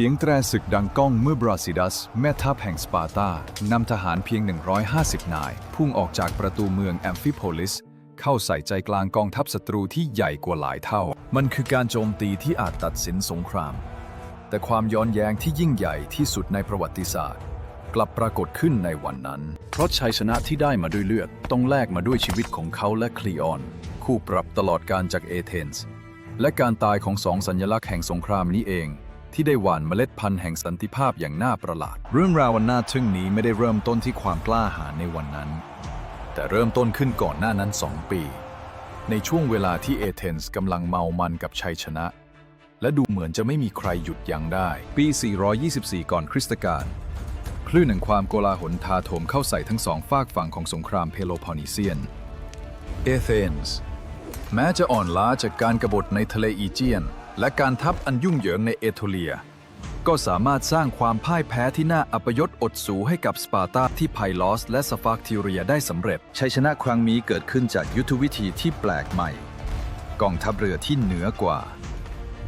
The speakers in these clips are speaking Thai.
สียงแตรศึกดังก้องเมื่อบราซิดัส แม่ทัพแห่งสปาร์ตานำทหารเพียง 150 นาย พุ่งออกจากประตูเมืองแอมฟิโพลิส เข้าใส่ใจกลางกองทัพศัตรูที่ใหญ่กว่าหลายเท่า มันคือการโจมตีที่อาจตัดสินสงคราม แต่ความย้อนแย้งที่ยิ่งใหญ่ที่สุดในประวัติศาสตร์ กลับปรากฏขึ้นในวันนั้น เพราะชัยชนะที่ได้มาด้วยเลือดต้องแลกมาด้วยชีวิตของเขาและคลีออน คู่ปรับตลอดการจากเอเธนส์และการตายของสองสัญลักษณ์แห่งสงครามนี้เอง ที่ได้หว่านเมล็ดพันธุ์แห่งสันติภาพอย่างน่าประหลาด เรื่องราววันน่าทึ่งนี้ไม่ได้เริ่มต้นที่ความกล้าหาญในวันนั้น แต่เริ่มต้นขึ้นก่อนหน้านั้นสองปี ในช่วงเวลาที่เอเธนส์กำลังเมามันกับชัยชนะ และดูเหมือนจะไม่มีใครหยุดยั้งได้ ปี 424 ก่อนคริสตกาลคลื่นแห่งความโกลาหลทาโถมเข้าใส่ทั้งสองฝากฝั่งของสงครามเพโลพอนิเซียน เอเธนส์แม้จะอ่อนล้าจากการกบฏในทะเลอีเจียน และการทัพอันยุ่งเหยิงในเอโทเลีย ก็สามารถสร้างความพ่ายแพ้ที่น่าอัปยศอดสูให้กับสปาร์ตาที่ไพลอสและสฟากทิเรียได้สำเร็จ ชัยชนะครั้งนี้เกิดขึ้นจากยุทธวิธีที่แปลกใหม่ กองทัพเรือที่เหนือกว่า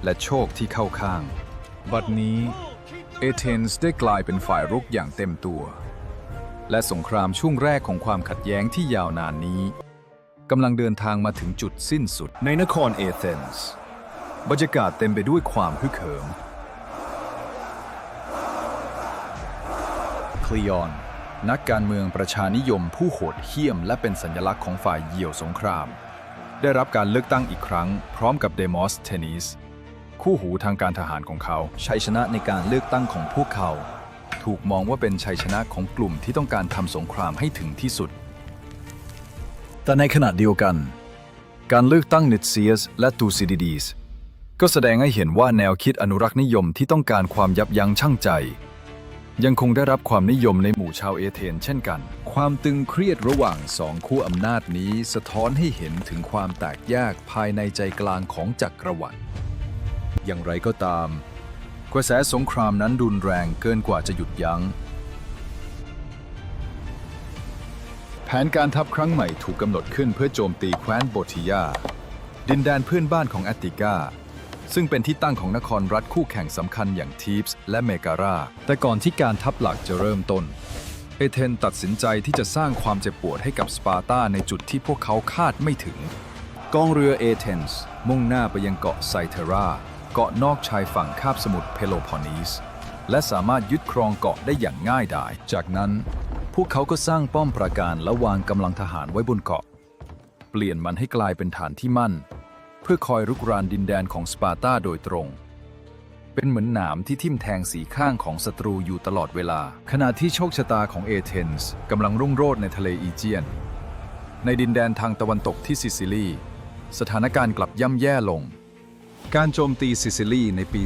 และโชคที่เข้าข้าง บัดนี้เอเธนส์ได้กลายเป็นฝ่ายรุกอย่างเต็มตัว และสงครามช่วงแรกของความขัดแย้งที่ยาวนานนี้กำลังเดินทางมาถึงจุดสิ้นสุดในนครเอเธนส์ บรรยากาศเต็มไปด้วยความฮึกเหิม คลีออน นักการเมืองประชานิยมผู้โหดเหี้ยม และเป็นสัญลักษณ์ของฝ่ายเหยี่ยวสงคราม ได้รับการเลือกตั้งอีกครั้ง พร้อมกับเดมอสเทนิสคู่หูทางการทหารของเขา ชัยชนะในการเลือกตั้งของพวกเขา ถูกมองว่าเป็นชัยชนะของกลุ่มที่ต้องการทำสงครามให้ถึงที่สุด แต่ในขณะเดียวกัน การเลือกตั้งนิตเซียสและตูซิดิดีส ก็แสดงให้เห็นว่าแนวคิดอนุรักษ์นิยมที่ต้องการความยับยั้งชั่งใจ ยังคงได้รับความนิยมในหมู่ชาวเอเธนเช่นกัน ความตึงเครียดระหว่างสองคู่อำนาจนี้สะท้อนให้เห็นถึงความแตกแยกภายในใจกลางของจักรวรรดิอย่างไรก็ตาม กระแสสงครามนั้นรุนแรงเกินกว่าจะหยุดยัง้ง แผนการทัพครั้งใหม่ถูกกำหนดขึ้นเพื่อโจมตีแคว้นโบทิยาดินแดนเพื่อนบ้านของแอตติกา ซึ่งเป็นที่ตั้งของนครรัฐคู่แข่งสำคัญอย่างทีฟส์และเมการา แต่ก่อนที่การทัพหลักจะเริ่มต้น เอเธนตัดสินใจที่จะสร้างความเจ็บปวดให้กับสปาร์ตาในจุดที่พวกเขาคาดไม่ถึง กองเรือเอเธนส์มุ่งหน้าไปยังเกาะไซเทรา เกาะนอกชายฝั่งคาบสมุทรเพโลพอนีส และสามารถยึดครองเกาะได้อย่างง่ายดาย จากนั้นพวกเขาก็สร้างป้อมปราการและวางกำลังทหารไว้บนเกาะ เปลี่ยนมันให้กลายเป็นฐานที่มั่น พื่อคอยรุกรานดินแดนของสปาร์ตาโดยตรง เป็นเหมือนหนามที่ทิ่มแทงสีข้างของศัตรูอยู่ตลอดเวลา ขณะที่โชคชะตาของเอเธนส์กำลังรุ่งโรจน์ในทะเลอีเจียน ในดินแดนทางตะวันตกที่ซิซิลีสถานการณ์กลับย่ำแย่ลง การโจมตีซิซิลีในปี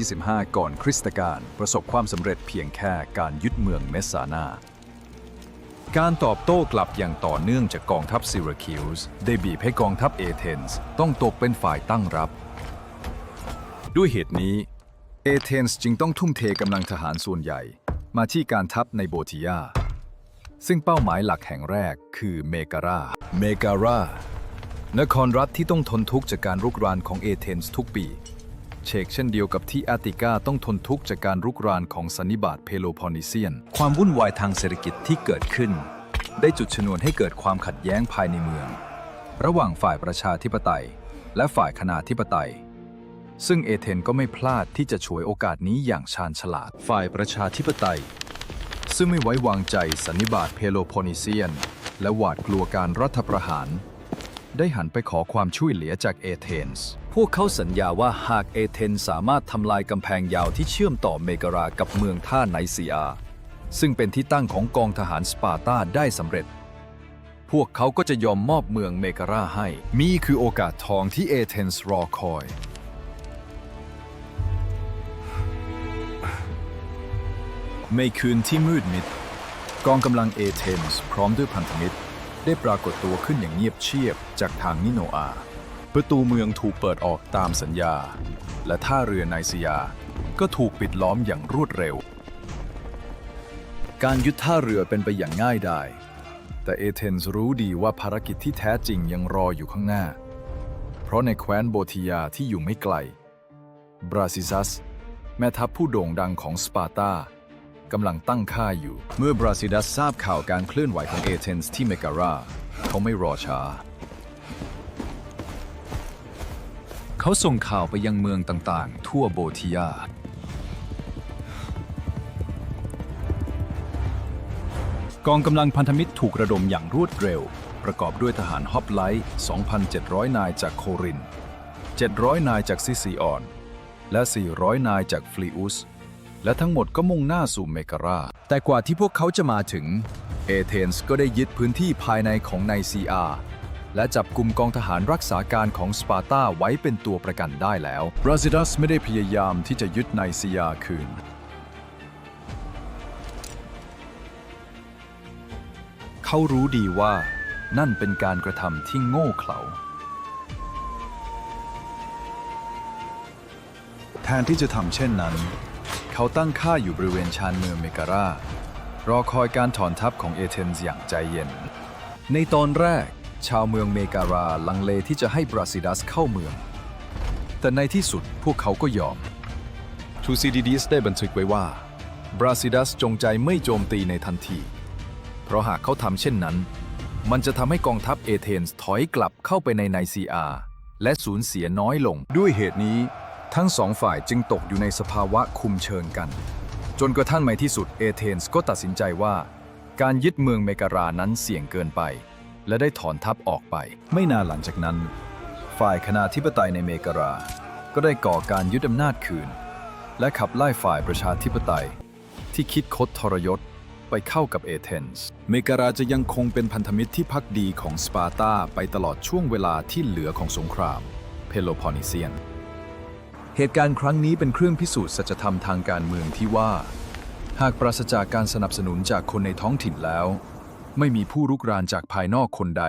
425 ก่อนคริสตกาลประสบความสำเร็จเพียงแค่การยึดเมืองเมสซานา การตอบโต้กลับอย่างต่อเนื่องจากกองทัพซิราคิวส์ได้บีบให้กองทัพเอเธนส์ต้องตกเป็นฝ่ายตั้งรับ ด้วยเหตุนี้ เอเธนส์จึงต้องทุ่มเทกำลังทหารส่วนใหญ่ มาที่การทัพในโบทิยา ซึ่งเป้าหมายหลักแห่งแรกคือเมการาเมการานครรัฐที่ต้องทนทุกข์จากการรุกรานของเอเธนส์ทุกปี เชกเช่นเดียวกับที่อาติกาต้องทนทุกข์จากการรุกรานของสันนิบาตเพโลพอนิเซียน ความวุ่นวายทางเศรษฐกิจที่เกิดขึ้น ได้จุดชนวนให้เกิดความขัดแย้งภายในเมือง ระหว่างฝ่ายประชาธิปไตย และฝ่ายคณาธิปไตย ซึ่งเอเธนก็ไม่พลาดที่จะฉวยโอกาสนี้อย่างชาญฉลาด ฝ่ายประชาธิปไตย ซึ่งไม่ไว้วางใจสันนิบาตเพโลโพนิเซียน และหวาดกลัวการรัฐประหาร ได้หันไปขอความช่วยเหลือจากเอเธนส์ พวกเขาสัญญาว่าหากเอเธนสามารถทำลายกำแพงยาวที่เชื่อมต่อเมการากับเมืองท่าไนเซียซึ่งเป็นที่ตั้งของกองทหารสปาร์ตาได้สำเร็จ พวกเขาก็จะยอมมอบเมืองเมการาให้ มีคือโอกาสทองที่เอเธนส์รอคอย ในคืนที่มืดมิด กองกำลังเอเธนส์พร้อมด้วยพันธมิตร ได้ปรากฏตัวขึ้นอย่างเงียบเชียบจากทางนิโนอา ประตูเมืองถูกเปิดออกตามสัญญา และท่าเรือไนซียา ก็ถูกปิดล้อมอย่างรวดเร็ว การยึดท่าเรือเป็นไปอย่างง่ายดาย แต่เอเธนส์รู้ดีว่าภารกิจที่แท้จริงยังรออยู่ข้างหน้า เพราะในแคว้นโบทิยาที่อยู่ไม่ไกล บราซิซัส แม่ทัพผู้โด่งดังของสปาร์ตา กำลังตั้งค่ายอยู่ เมื่อบราซิดัสทราบข่าวการเคลื่อนไหวของเอเธนส์ที่เมการาเขาไม่รอช้า เขาส่งข่าวไปยังเมืองต่างๆ ทั่วโบทียา กองกำลังพันธมิตรถูกระดมอย่างรวดเร็ว ประกอบด้วยทหารฮอปไลท์ 2,700 นายจากโคริน 700 นายจากซิซิออน และ 400 นายจากฟลีอุส และทั้งหมดก็มุ่งหน้าสู่เมการาแต่กว่าที่พวกเขาจะมาถึง เอเธนส์ก็ได้ยึดพื้นที่ภายในของไนซีอาและจับกลุ่มกองทหารรักษาการของสปาร์ตาไว้เป็นตัวประกันได้แล้วบราซิดัสไม่ได้พยายามที่จะยึดไนซีอาคืน เขารู้ดีว่านั่นเป็นการกระทำที่โง่เขลาแทนที่จะทำเช่นนั้น เขาตั้งค่าอยู่บริเวณชานเมืองเมการารอคอยการถอนทัพของเอเธนส์อย่างใจเย็น ในตอนแรก ชาวเมืองเมการาลังเลที่จะให้บราซิดัสเข้าเมือง แต่ในที่สุดพวกเขาก็ยอมทูซิดิดิสได้บันทึกไว้ว่าบราซิดัสจงใจไม่โจมตีในทันที เพราะหากเขาทำเช่นนั้น มันจะทำให้กองทัพเอเธนส์ถอยกลับเข้าไปในไนซีอาและสูญเสียน้อยลง ด้วยเหตุนี้ ทั้งสองฝ่ายจึงตกอยู่ในสภาวะคุมเชิงกัน จนกระทั่งในที่สุดเอเธนส์ก็ตัดสินใจว่า การยึดเมืองเมการานั้นเสี่ยงเกินไป และได้ถอนทัพออกไป ไม่นานหลังจากนั้น ฝ่ายคณาธิปไตยในเมการา ก็ได้ก่อการยึดอำนาจคืน และขับไล่ฝ่ายประชาธิปไตย ที่คิดคดทรยศไปเข้ากับเอเธนส์ เมการาจะยังคงเป็นพันธมิตรที่พักดีของสปาร์ตาไปตลอดช่วงเวลาที่เหลือของสงคราม เพโลพอนิเซียน เหตุการณ์ครั้งนี้เป็นเครื่องพิสูจน์สัจธรรมทางการเมืองที่ว่า หากปราศจากการสนับสนุนจากคนในท้องถิ่นแล้ว ไม่มีผู้รุกรานจากภายนอกคนใด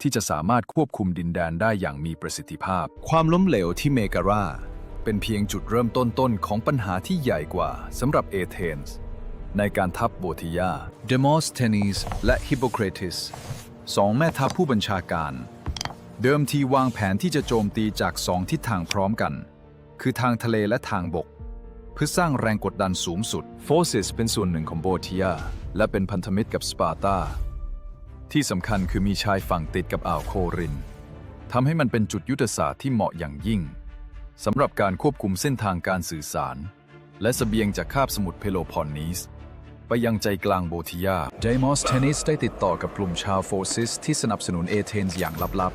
ที่จะสามารถควบคุมดินแดนได้อย่างมีประสิทธิภาพ ความล้มเหลวที่เมการาเป็นเพียงจุดเริ่มต้นๆของปัญหาที่ใหญ่กว่าสำหรับเอเธนส์ในการทัพโบธิยาเดมอสเทนีสและฮิปโปเครติสสองแม่ทัพผู้บัญชาการ เดิมทีวางแผนที่จะโจมตีจากสองทิศทางพร้อมกัน คือทางทะเลและทางบก เพื่อสร้างแรงกดดันสูงสุดโฟซิสเป็นส่วนหนึ่งของโบธิยาและเป็นพันธมิตรกับสปาร์ตาที่สำคัญคือมีชายฝั่งติดกับอ่าวโครินทำให้มันเป็นจุดยุทธศาสตร์ที่เหมาะอย่างยิ่งสำหรับการควบคุมเส้นทางการสื่อสาร และสเสบียงจากคาบสมุทรเพโลพอนนีสไปยังใจกลางโบธิยาเดมอสเทนิสได้ติดต่อกับกลุ่มชาวโฟซิสที่สนับสนุนเอเธนส์อย่างลับ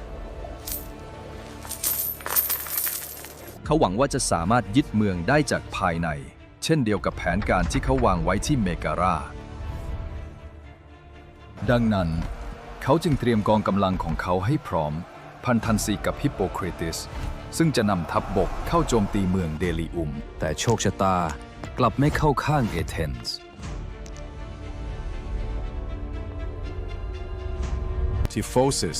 เขาหวังว่าจะสามารถยึดเมืองได้จากภายใน เช่นเดียวกับแผนการที่เขาวางไว้ที่เมการาดังนั้น เขาจึงเตรียมกองกำลังของเขาให้พร้อม พันธันซีกับฮิปโปครติส ซึ่งจะนำทัพบบกเข้าโจมตีเมืองเดลิอุม แต่โชคชะตากลับไม่เข้าข้างเอเธนส์ที่โฟซิส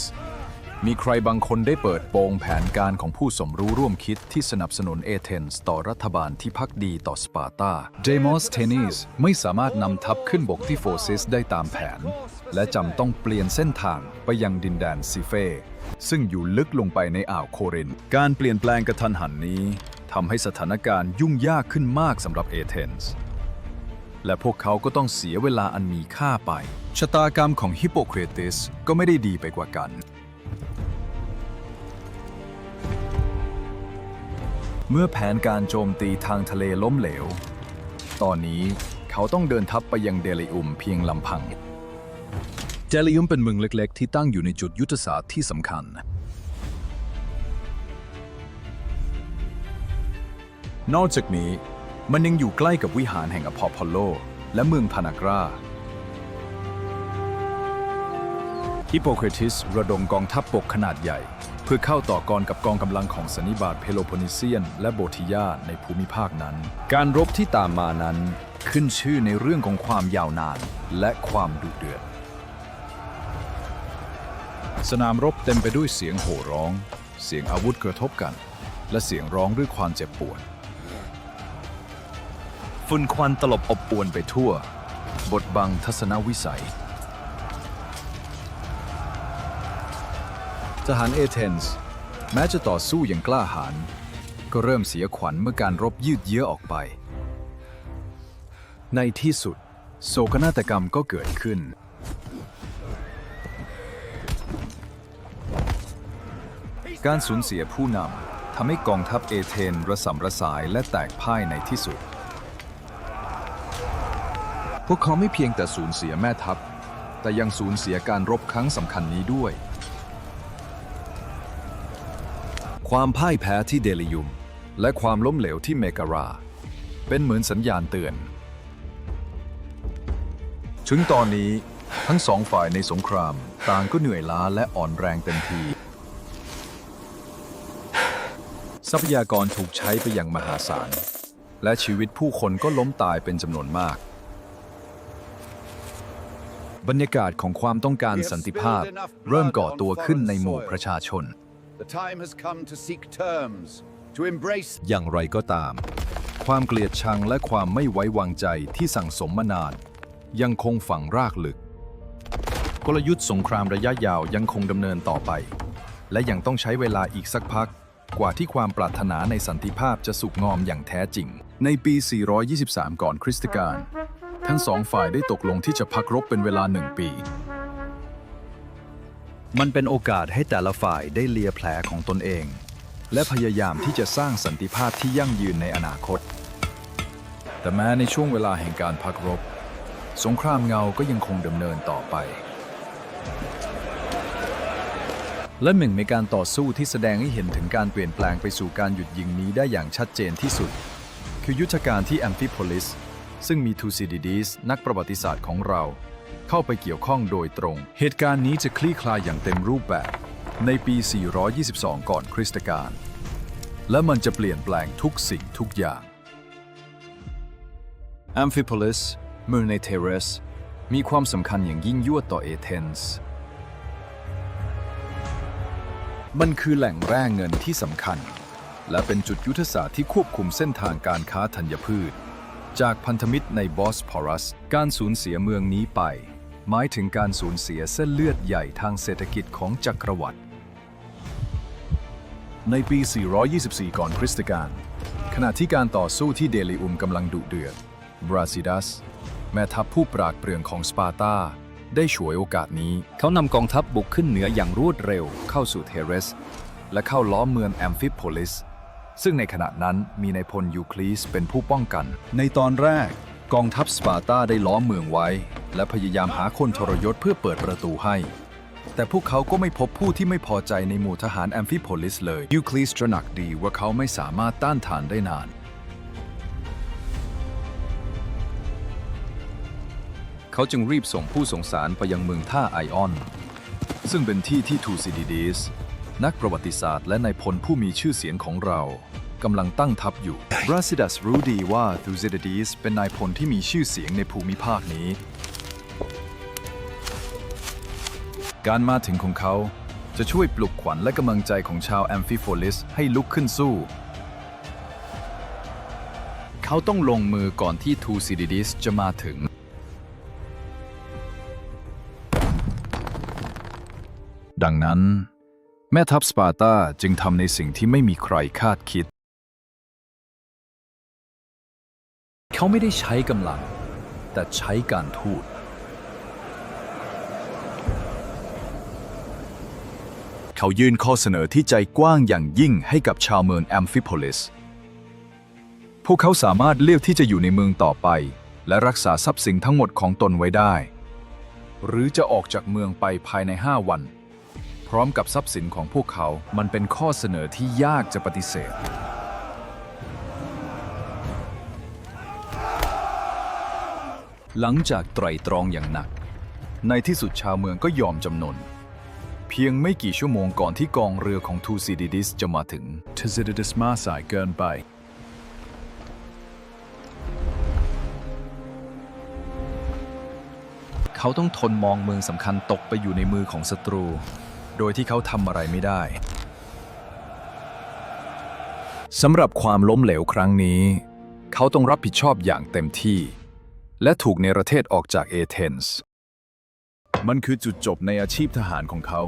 มีใครบางคนได้เปิดโปงแผนการของผู้สมรู้ร่วมคิดที่สนับสนุนเอเธนส์ต่อรัฐบาลที่พักดีต่อสปาร์ตาเดมอสเทนิสไม่สามารถนำทัพขึ้นบกที่โฟซิสได้ตามแผน และจำต้องเปลี่ยนเส้นทางไปยังดินแดนซีเฟซึ่งอยู่ลึกลงไปในอ่าวโคริน การเปลี่ยนแปลงกระทันหันนี้ทำให้สถานการณ์ยุ่งยากขึ้นมากสำหรับเอเธนส์และพวกเขาก็ต้องเสียเวลาอันมีค่าไป ชะตากรรมของฮิปโปเครติสก็ไม่ได้ดีไปกว่ากัน เมื่อแผนการโจมตีทางทะเลล้มเหลว ตอนนี้เขาต้องเดินทัพไปยังเดลิอุมเพียงลำพัง เดลิอุมเป็นเมืองเล็กๆ ที่ตั้งอยู่ในจุดยุทธศาสตร์ที่สำคัญ นอกจากนี้มันยังอยู่ใกล้กับวิหารแห่งอพอลโล และเมืองพานากราฮิปโปเครติสระดมกองทัพบกขนาดใหญ่ เพื่อเข้าต่อกรกับกองกำลังของสันนิบาตเพโลโพนิเซียน และโบธิยาในภูมิภาคนั้น การรบที่ตามมานั้นขึ้นชื่อในเรื่องของความยาวนานและความดุเดือด สนามรบเต็มไปด้วยเสียงโห่ร้อง เสียงอาวุธกระทบกัน และเสียงร้องด้วยความเจ็บปวด ฝุ่นควันตลบอบอวนไปทั่วบดบังทัศนวิสัย ทหารเอเธนส์แม้จะต่อสู้อย่างกล้าหาญก็เริ่มเสียขวัญเมื่อการรบยืดเยื้อออกไป ในที่สุด โศกนาฏกรรมก็เกิดขึ้น การสูญเสียผู้นำทำให้กองทัพเอเธนระสำระสายและแตกพ่ายในที่สุด พวกเขาไม่เพียงแต่สูญเสียแม่ทัพ แต่ยังสูญเสียการรบครั้งสำคัญนี้ด้วย ความพ่ายแพ้ที่เดลิยุม และความล้มเหลวที่เมการา เป็นเหมือนสัญญาณเตือน ถึงตอนนี้ทั้งสองฝ่ายในสงคราม ต่างก็เหนื่อยล้าและอ่อนแรงเต็มที ทรัพยากรถูกใช้ไปอย่างมหาศาล และชีวิตผู้คนก็ล้มตายเป็นจำนวนมาก บรรยากาศของความต้องการสันติภาพ เริ่มก่อตัวขึ้นในหมู่ประชาชน The time has come to seek terms, to embrace อย่างไรก็ตาม ความเกลียดชังและความไม่ไว้วางใจที่สั่งสมมานาน ยังคงฝังรากลึก กลยุทธ์สงครามระยะยาวยังคงดำเนินต่อไป และยังต้องใช้เวลาอีกสักพัก กว่าที่ความปรารถนาในสันติภาพจะสุกงอมอย่างแท้จริง ในปี 423 ก่อนคริสตกาลทั้งสองฝ่ายได้ตกลงที่จะพักรบเป็นเวลาหนึ่งปี มันเป็นโอกาสให้แต่ละฝ่ายได้เลียแผลของตนเอง และพยายามที่จะสร้างสันติภาพที่ยั่งยืนในอนาคต แต่แม้ในช่วงเวลาแห่งการพักรบ สงครามเงาก็ยังคงดำเนินต่อไป และหนึ่งในการต่อสู้ที่แสดงให้เห็นถึงการเปลี่ยนแปลงไปสู่การหยุดยิงนี้ได้อย่างชัดเจนที่สุด คือยุทธการที่แอมฟิโพลิสซึ่งมีทูซิดิดีสนักประวัติศาสตร์ของเรา เข้าไปเกี่ยวข้องโดยตรง เหตุการณ์นี้จะคลี่คลายอย่างเต็มรูปแบบ ในปี 422 ก่อนคริสตกาล และมันจะเปลี่ยนแปลงทุกสิ่งทุกอย่างแอมฟิโพลิสเมืองในเทเรส มีความสำคัญอย่างยิ่งยวดต่อเอเธนส์มันคือแหล่งแร่เงินที่สำคัญ และเป็นจุดยุทธศาสตร์ที่ควบคุมเส้นทางการค้าธัญพืช จากพันธมิตรในบอสพอรัส การสูญเสียเมืองนี้ไป หมายถึงการสูญเสียเส้นเลือดใหญ่ทางเศรษฐกิจของจักรวรรดิในปี 424 ก่อนคริสตกาลขณะที่การต่อสู้ที่เดลิอุมกำลังดุเดือด บราซิดัส แม่ทัพผู้ปราดเปรื่องของสปาร์ตา ได้ฉวยโอกาสนี้ เขานำกองทัพบุกขึ้นเหนืออย่างรวดเร็วเข้าสู่เทเรส และเข้าล้อมเมืองแอมฟิโพลิส ซึ่งในขณะนั้นมีนายพลยูคลีสเป็นผู้ป้องกัน ในตอนแรกกองทัพสปาร์ตาได้ล้อมเมืองไว้ และพยายามหาคนทรยศเพื่อเปิดประตูให้ แต่พวกเขาก็ไม่พบผู้ที่ไม่พอใจในหมู่ทหารแอมฟิโพลิสเลยยูคลีสตระหนักดีว่าเขาไม่สามารถต้านทานได้นาน เขาจึงรีบส่งผู้สงสารไปยังเมืองท่าไอออน ซึ่งเป็นที่ที่ทูซิดิดิส นักประวัติศาสตร์และนายพลผู้มีชื่อเสียงของเรากำลังตั้งทัพอยู่บราซิดัสรู้ดีว่าทูซิดดิสเป็นนายพลที่มีชื่อเสียงในภูมิภาคนี้ การมาถึงของเขาจะช่วยปลุกขวัญและกำลังใจของชาวแอมฟิโฟลิสให้ลุกขึ้นสู้ เขาต้องลงมือก่อนที่ทูซิดิดิสจะมาถึง ดังนั้น แม่ทัพสปาร์ตาจึงทำในสิ่งที่ไม่มีใครคาดคิด เขาไม่ได้ใช้กำลัง แต่ใช้การทูต เขายื่นข้อเสนอที่ใจกว้างอย่างยิ่งให้กับชาวเมืองแอมฟิโพลิส พวกเขาสามารถเลือกที่จะอยู่ในเมืองต่อไป และรักษาทรัพย์สินทั้งหมดของตนไว้ได้ หรือจะออกจากเมืองไปภายใน 5 วัน ร้อมกับทรัพย์สินของพวกเขา มันเป็นข้อเสนอที่ยากจะปฏิเสธ หลังจากไตรตรองอย่างหนัก ในที่สุดชาวเมืองก็ยอมจำนน เพียงไม่กี่ชั่วโมงก่อนที่กองเรือของทูซิดิดิสจะมาถึงทูซิดิดิสมาสายเกินไปเขาต้องทนมองเมืองสำคัญตกไปอยู่ในมือของศัตรู โดยที่เขาทำอะไรไม่ได้สำหรับความล้มเหลวครั้งนี้ เขาต้องรับผิดชอบอย่างเต็มที่ และถูกเนรเทศออกจากเอเธนส์มันคือจุดจบในอาชีพทหารของเขา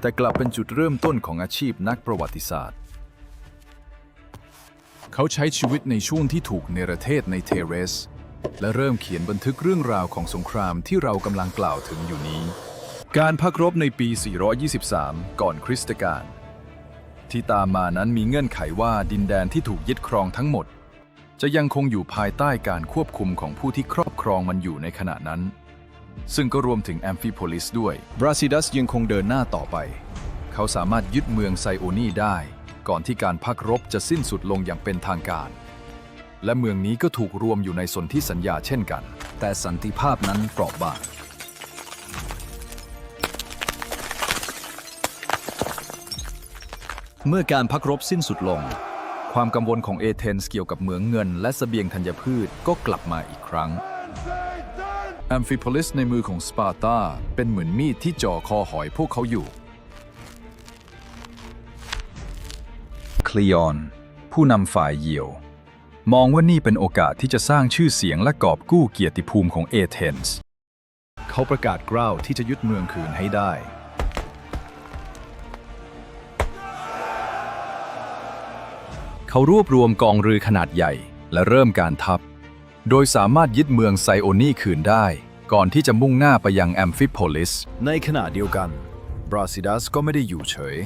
แต่กลับเป็นจุดเริ่มต้นของอาชีพนักประวัติศาสตร์ เขาใช้ชีวิตในช่วงที่ถูกเนรเทศในเทเรส และเริ่มเขียนบันทึกเรื่องราวของสงครามที่เรากำลังกล่าวถึงอยู่นี้ การพักรบในปี 423 ก่อนคริสตกาลที่ตามมานั้นมีเงื่อนไขว่าดินแดนที่ถูกยึดครองทั้งหมด จะยังคงอยู่ภายใต้การควบคุมของผู้ที่ครอบครองมันอยู่ในขณะนั้น ซึ่งก็รวมถึงแอมฟิโพลิสด้วยบราซิดัสยังคงเดินหน้าต่อไป เขาสามารถยึดเมืองไซโอนีได้ ก่อนที่การพักรบจะสิ้นสุดลงอย่างเป็นทางการ และเมืองนี้ก็ถูกรวมอยู่ในสนธิสัญญาเช่นกัน แต่สันติภาพนั้นเปราะบาง เมื่อการพักรบสิ้นสุดลง ความกังวลของเอเธนส์เกี่ยวกับเหมืองเงิน และสเสบียงธัญพืชก็กลับมาอีกครั้งแอมฟิโพลิสในมือของสปาร์ตาเป็นเหมือนมีดที่จ่อคอหอยพวกเขาอยู่ คลีออน ผู้นำฝ่ายเยียว มองว่านี่เป็นโอกาสที่จะสร้างชื่อเสียงและกอบกู้เกียรติภูมิของเอเธนส์ เขาประกาศกล้าวที่จะยึดเมืองคืนให้ได้ เขารวบรวมกองเรือขนาดใหญ่ และเริ่มการทัพ โดยสามารถยึดเมืองไซโอนีคืนได้ ก่อนที่จะมุ่งหน้าไปยังแอมฟิโพลิส ในขณะเดียวกัน บราซิดัสก็ไม่ได้อยู่เฉย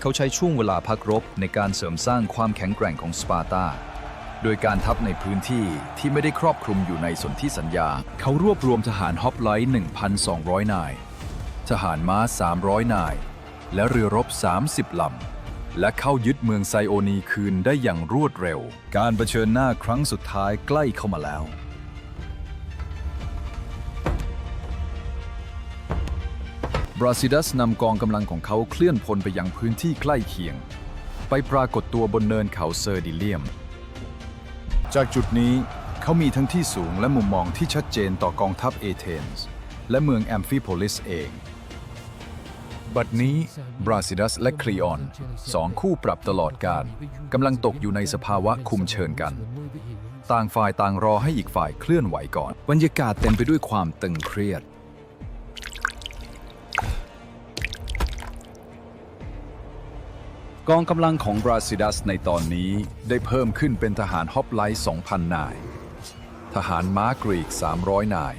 เขาใช้ช่วงเวลาพักรบในการเสริมสร้างความแข็งแกร่งของสปาร์ตาโดยการทัพในพื้นที่ที่ไม่ได้ครอบคลุมอยู่ในสนธิสัญญา เขารวบรวมทหารฮอปไลท์ 1,200 นาย ทหารม้า 300 นาย และเรือรบ 30 ลำ และเข้ายึดเมืองไซโอนีคืนได้อย่างรวดเร็ว การเผชิญหน้าครั้งสุดท้ายใกล้เข้ามาแล้ว บราซิดัสนำกองกำลังของเขาเคลื่อนพลไปยังพื้นที่ใกล้เคียง ไปปรากฏตัวบนเนินเขาเซอร์ดิเลียม จากจุดนี้เขามีทั้งที่สูงและมุมมองที่ชัดเจนต่อกองทัพเอเธนส์และเมืองแอมฟิโพลิสเอง บัดนี้บราซิดัสและคลีออนสองคู่ปรับตลอดการกำลังตกอยู่ในสภาวะคุมเชิญกัน ต่างฝ่ายต่างรอให้อีกฝ่ายเคลื่อนไหวก่อนบรรยากาศเต็มไปด้วยความตึงเครียด กองกำลังของบราซิดัสในตอนนี้ได้เพิ่มขึ้นเป็นทหารฮอปไลท์2,000 นาย ทหารม้ากรีก 300 นาย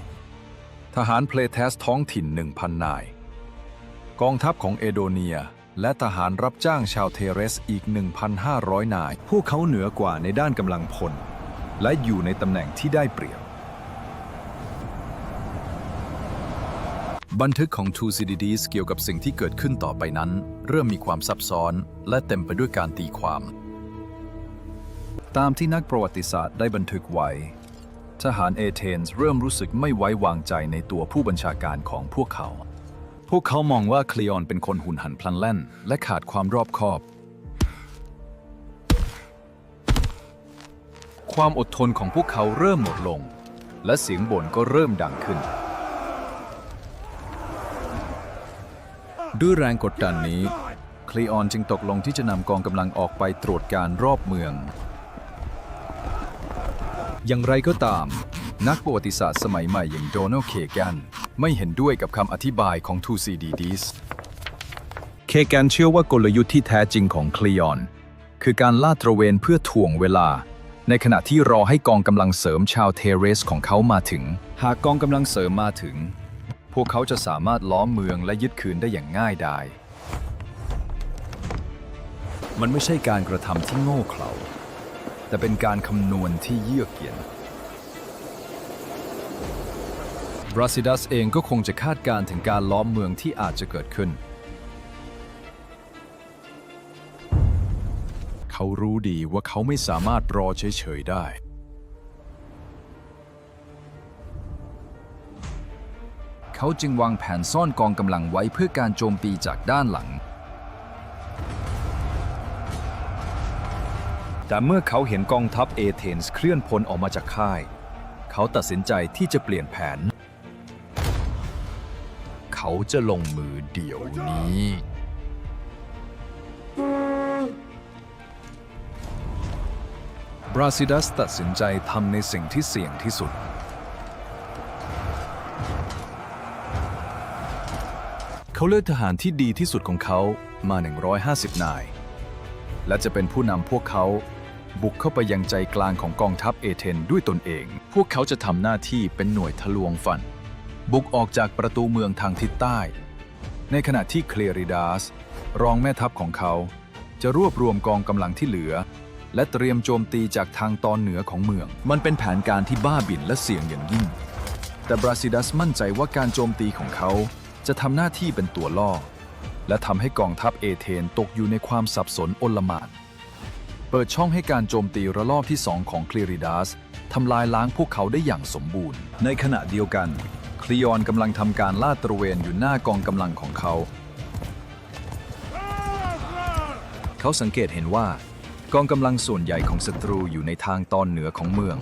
ทหารเพลเทสท้องถิ่น 1,000 นาย กองทัพของเอโดเนีย และทหารรับจ้างชาวเทเรสอีก 1,500 นาย พวกเขาเหนือกว่าในด้านกำลังพล และอยู่ในตำแหน่งที่ได้เปรียบ บันทึกของทูซิดิดีสเกี่ยวกับสิ่งที่เกิดขึ้นต่อไปนั้น เริ่มมีความซับซ้อนและเต็มไปด้วยการตีความ ตามที่นักประวัติศาสตร์ได้บันทึกไว้ทหารเอเธนส์เริ่มรู้สึกไม่ไว้วางใจในตัวผู้บัญชาการของพวกเขา พวกเขามองว่าคลีออนเป็นคนหุนหันพลันแล่น และขาดความรอบคอบ ความอดทนของพวกเขาเริ่มหมดลง และเสียงบ่นก็เริ่มดังขึ้น ด้วยแรงกดดันนี้คลีออนจึงตกลงที่จะนำกองกำลังออกไปตรวจการรอบเมือง อย่างไรก็ตาม นักประวัติศาสตร์สมัยใหม่อย่างโดนัลด์เคแกน ไม่เห็นด้วยกับคำอธิบายของทูซีดีดีสเคแกนเชื่อว่ากลยุทธ์ที่แท้จริงของคลีออน คือการลาดตระเวนเพื่อถ่วงเวลา ในขณะที่รอให้กองกำลังเสริมชาวเทเรสของเขามาถึง หากกองกำลังเสริมมาถึง พวกเขาจะสามารถล้อมเมืองและยึดคืนได้อย่างง่ายดายมันไม่ใช่การกระทำที่โง่เขลาแต่เป็นการคำนวณที่เยือกเย็น บราซิดัสเองก็คงจะคาดการณ์ถึงการล้อมเมืองที่อาจจะเกิดขึ้น เขารู้ดีว่าเขาไม่สามารถรอเฉยๆได้ เขาจึงวางแผนซ่อนกองกำลังไว้เพื่อการโจมตีจากด้านหลัง แต่เมื่อเขาเห็นกองทัพเอเธนส์เคลื่อนพลออกมาจากค่าย เขาตัดสินใจที่จะเปลี่ยนแผน เขาจะลงมือเดี๋ยวนี้ บราซิดัสตัดสินใจทำในสิ่งที่เสี่ยงที่สุด เขาเลือกทหารที่ดีที่สุดของเขามา 150 นาย และจะเป็นผู้นำพวกเขาบุกเข้าไปยังใจกลางของกองทัพเอเธนด้วยตนเอง พวกเขาจะทำหน้าที่เป็นหน่วยทะลวงฟัน บุกออกจากประตูเมืองทางทิศใต้ ในขณะที่เคลริดาส รองแม่ทัพของเขา จะรวบรวมกองกำลังที่เหลือ และเตรียมโจมตีจากทางตอนเหนือของเมือง มันเป็นแผนการที่บ้าบิ่นและเสี่ยงอย่างยิ่ง แต่บราซิดัสมั่นใจว่าการโจมตีของเขาจะทำหน้าที่เป็นตัวล่อ และทำให้กองทัพเอเธนตกอยู่ในความสับสนโอลมานเปิดช่องให้การโจมตีระลอกที่สองของคลีริดัสทำลายล้างพวกเขาได้อย่างสมบูรณ์ ในขณะเดียวกัน คลีออนกำลังทำการลาดตระเวนอยู่หน้ากองกำลังของเขา เขาสังเกตเห็นว่ากองกำลังส่วนใหญ่ของศัตรูอยู่ในทางตอนเหนือของเมือง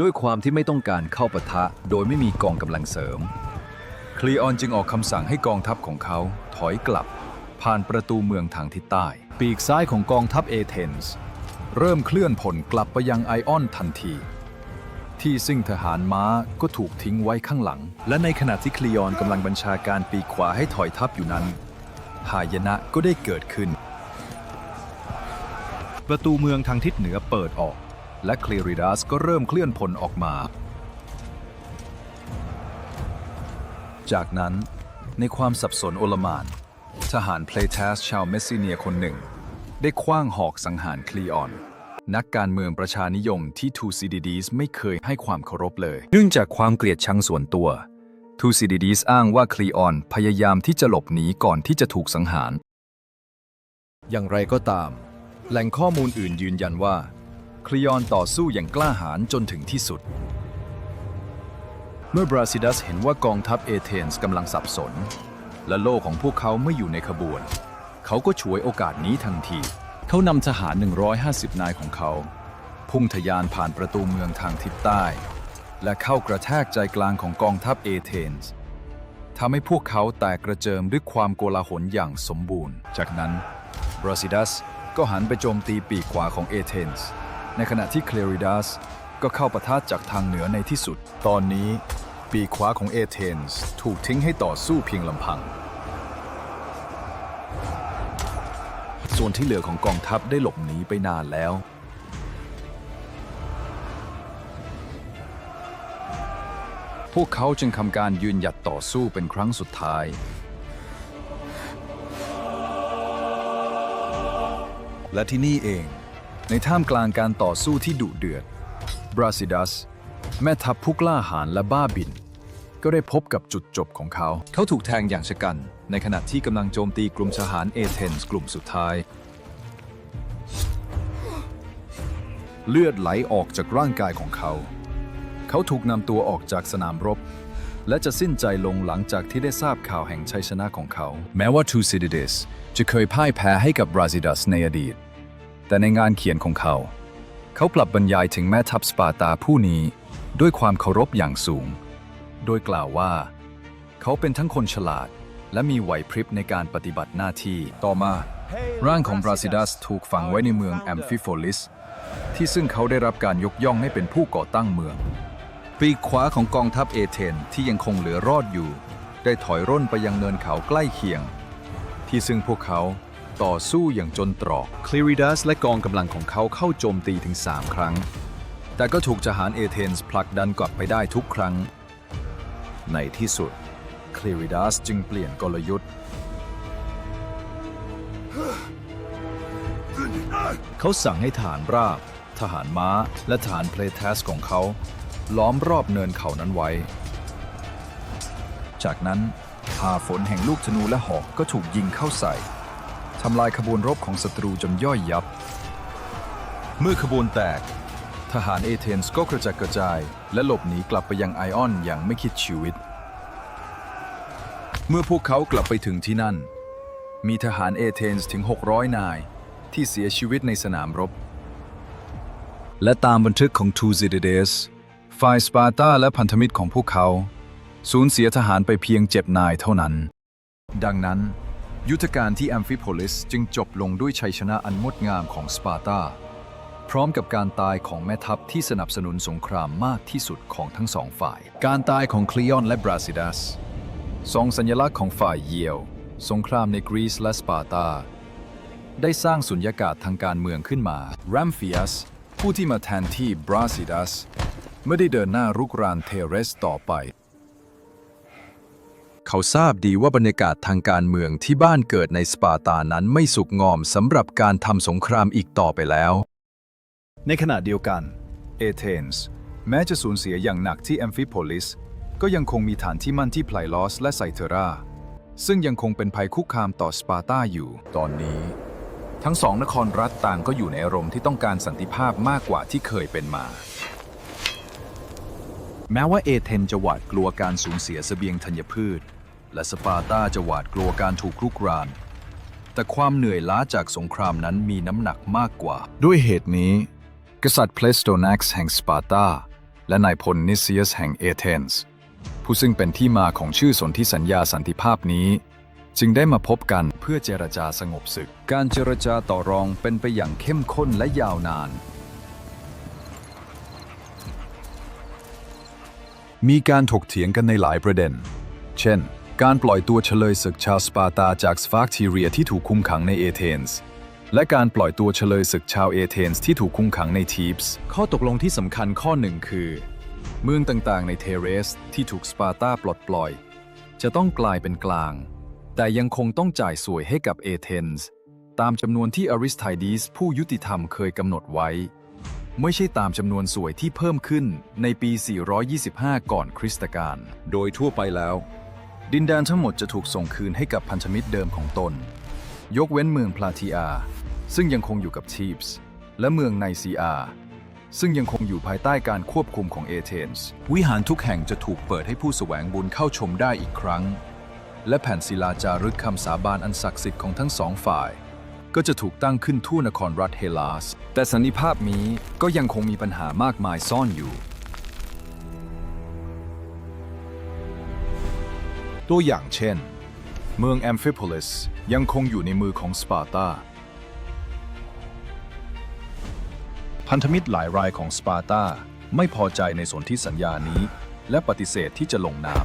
ด้วยความที่ไม่ต้องการเข้าปะทะโดยไม่มีกองกำลังเสริม คลีออนจึงออกคำสั่งให้กองทัพของเขาถอยกลับ ผ่านประตูเมืองทางทิศใต้ ปีกซ้ายของกองทัพเอเธนส์เริ่มเคลื่อนผลกลับไปยังไอออนทันที ที่ซึ่งทหารม้าก็ถูกทิ้งไว้ข้างหลัง และในขณะที่คลีออนกำลังบัญชาการปีกขวาให้ถอยทัพอยู่นั้น หายนะก็ได้เกิดขึ้น ประตูเมืองทางทิศเหนือเปิดออก และคลีริดัสก็เริ่มเคลื่อนพลออกมา จากนั้นในความสับสนโอลมาน ทหารเพลทัสชาวเมสซิเนียคนหนึ่ง ได้คว้างหอกสังหารคลีออน นักการเมืองประชานิยมที่ทูซิดิดีสไม่เคยให้ความเคารพเลย เนื่องจากความเกลียดชังส่วนตัวทูซิดิดีสอ้างว่าคลีออนพยายามที่จะหลบหนีก่อนที่จะถูกสังหาร อย่างไรก็ตาม แหล่งข้อมูลอื่นยืนยันว่าคลีออนต่อสู้อย่างกล้าหาญจนถึงที่สุด เมื่อบราซิดัสเห็นว่ากองทัพเอเธนส์กำลังสับสน และโล่ของพวกเขาไม่อยู่ในขบวน เขาก็ฉวยโอกาสนี้ทันที เขานำทหาร 150 นายของเขา พุ่งทะยานผ่านประตูเมืองทางทิศใต้ และเข้ากระแทกใจกลางของกองทัพเอเธนส์ทำให้พวกเขาแตกกระเจิมด้วยความโกลาหลอย่างสมบูรณ์ จากนั้นบราซิดัสก็หันไปโจมตีปีกขวาของเอเธนส์ในขณะที่เคลริดัสก็เข้าปะทะจากทางเหนือในที่สุด ตอนนี้ปีกขวาของเอเธนส์ถูกทิ้งให้ต่อสู้เพียงลำพัง วนที่เหลือของกองทัพได้หลบหนีไปนานแล้ว พวกเขาจึงทำการยืนหยัดต่อสู้เป็นครั้งสุดท้าย และที่นี่เอง ในท่ามกลางการต่อสู้ที่ดุเดือด บราซิดัส แม่ทัพผู้กล้าหาญและบ้าบิน ก็ได้พบกับจุดจบของเขา เขาถูกแทงอย่างชะกัน ในขณะที่กำลังโจมตีกลุ่มทหารเอเธนส์กลุ่มสุดท้าย เลือดไหลออกจากร่างกายของเขา เขาถูกนำตัวออกจากสนามรบ และจะสิ้นใจลงหลังจากที่ได้ทราบข่าวแห่งชัยชนะของเขา แม้ว่าทูซิดิดิสจะเคยพ่ายแพ้ให้กับบราซิดัสในอดีต แต่ในงานเขียนของเขา เขากลับบรรยายถึงแม่ทัพสปาร์ตาผู้นี้ด้วยความเคารพอย่างสูง โดยกล่าวว่า เขาเป็นทั้งคนฉลาด และมีไหวพริบในการปฏิบัติหน้าที่ต่อมา ร่างของบราซิดัสถูกฝังไว้ในเมืองแอมฟิโฟลิส ที่ซึ่งเขาได้รับการยกย่องให้เป็นผู้ก่อตั้งเมือง ปีกขวาของกองทัพเอเธนที่ยังคงเหลือรอดอยู่ ได้ถอยร่นไปยังเนินเขาใกล้เคียง ที่ซึ่งพวกเขาต่อสู้อย่างจนตรอก คลิริดัสและกองกำลังของเขาเข้าโจมตีถึง 3 ครั้ง แต่ก็ถูกทหารเอเธนส์ผลักดันกลับไปได้ทุกครั้ง ในที่สุดคลิริดัสจึงเปลี่ยนกลยุทธ์ เขาสั่งให้ฐานราบ ทหารม้า และฐานเพลทัสของเขา ล้อมรอบเนินเขานั้นไว้ จากนั้นหาฝนแห่งลูกธนูและหอกก็ถูกยิงเข้าใส่ทำลายขบวนรบของศัตรูจนย่อยยับ เมื่อขบวนแตก ทหารเอเธนส์ก็กระจัดกระจาย และหลบหนีกลับไปยังไอออนอย่างไม่คิดชีวิต เมื่อพวกเขากลับไปถึงที่นั่น มีทหารเอเธนส์ถึง 600 นาย ที่เสียชีวิตในสนามรบ และตามบันทึกของทูซิเดเดสฝ่ายสปาร์ตาและพันธมิตรของพวกเขา สูญเสียทหารไปเพียงเจ็ดนายเท่านั้น ดังนั้น ยุทธการที่แอมฟิโพลิสจึงจบลงด้วยชัยชนะอันงดงามของสปาร์ตา พร้อมกับการตายของแม่ทัพที่สนับสนุนสงครามมากที่สุดของทั้งสองฝ่าย การตายของคลีออนและบราซิดัสทรงสัญลักษณ์ของฝ่ายเยียว สงครามในกรีซและสปาร์ตา ได้สร้างสุญญากาศทางการเมืองขึ้นมารัมฟิอัสผู้ที่มาแทนที่บราซิดัสไม่ได้เดินหน้ารุกรานเทเรสต่อไป เขาทราบดีว่าบรรยากาศทางการเมืองที่บ้านเกิดในสปาร์ตานั้นไม่สุกงอมสำหรับการทำสงครามอีกต่อไปแล้ว ในขณะเดียวกัน เอเธนส์แม้จะสูญเสียอย่างหนักที่แอมฟิโพลิส ก็ยังคงมีฐานที่มั่นที่ไพลลอสและไซเทรา ซึ่งยังคงเป็นภัยคุกคามต่อสปาร์ตาอยู่ ตอนนี้ ทั้งสองนครรัฐต่างก็อยู่ในอารมณ์ที่ต้องการสันติภาพมากกว่าที่เคยเป็นมา แม้ว่าเอเธนจะหวาดกลัวการสูญเสียเสบียงธัญพืช และสปาร์ตาจะหวาดกลัวการถูกรุกราน แต่ความเหนื่อยล้าจากสงครามนั้นมีน้ำหนักมากกว่า ด้วยเหตุนี้ กษัตริย์เพลสโตนักแห่งสปาร์ตา และนายพลนิเซียสแห่งเอเธนส์ผู้ซึ่งเป็นที่มาของชื่อสนธิสัญญาสันติภาพนี้ จึงได้มาพบกันเพื่อเจรจาสงบศึก การเจรจาต่อรองเป็นไปอย่างเข้มข้นและยาวนาน มีการถกเถียงกันในหลายประเด็น เช่น การปล่อยตัวเฉลยศึกชาวสปาร์ตาจากสฟากทีเรียที่ถูกคุมขังในเอเธนส์ และการปล่อยตัวเฉลยศึกชาวเอเธนส์ที่ถูกคุมขังในทีปส์ข้อตกลงที่สำคัญข้อหนึ่งคือ เมืองต่างๆในเทเรสที่ถูกสปาร์ตาปลดปล่อย จะต้องกลายเป็นกลาง แต่ยังคงต้องจ่ายสวยให้กับเอเธนส์ตามจำนวนที่อริสไทดีสผู้ยุติธรรมเคยกำหนดไว้ ไม่ใช่ตามจำนวนสวยที่เพิ่มขึ้นในปี 425 ก่อนคริสตกาลโดยทั่วไปแล้ว ดินแดนทั้งหมดจะถูกส่งคืนให้กับพันธมิตรเดิมของตน ยกเว้นเมืองพลาทีอา ซึ่งยังคงอยู่กับทีปส์และเมืองไนซีอา ซึ่งยังคงอยู่ภายใต้การควบคุมของเอเธนส์วิหารทุกแห่งจะถูกเปิดให้ผู้แสวงบุญเข้าชมได้อีกครั้ง และแผ่นศิลาจารึกคำสาบานอันศักดิ์สิทธิ์ของทั้งสองฝ่าย ก็จะถูกตั้งขึ้นทั่วนครรัฐเฮลาส แต่สันนิภาพนี้ก็ยังคงมีปัญหามากมายซ่อนอยู่ ตัวอย่างเช่น เมืองแอมฟิโพลิส ยังคงอยู่ในมือของสปาร์ตา พันธมิตรหลายรายของสปาร์ตาไม่พอใจในสนธิสัญญานี้ และปฏิเสธที่จะลงนาม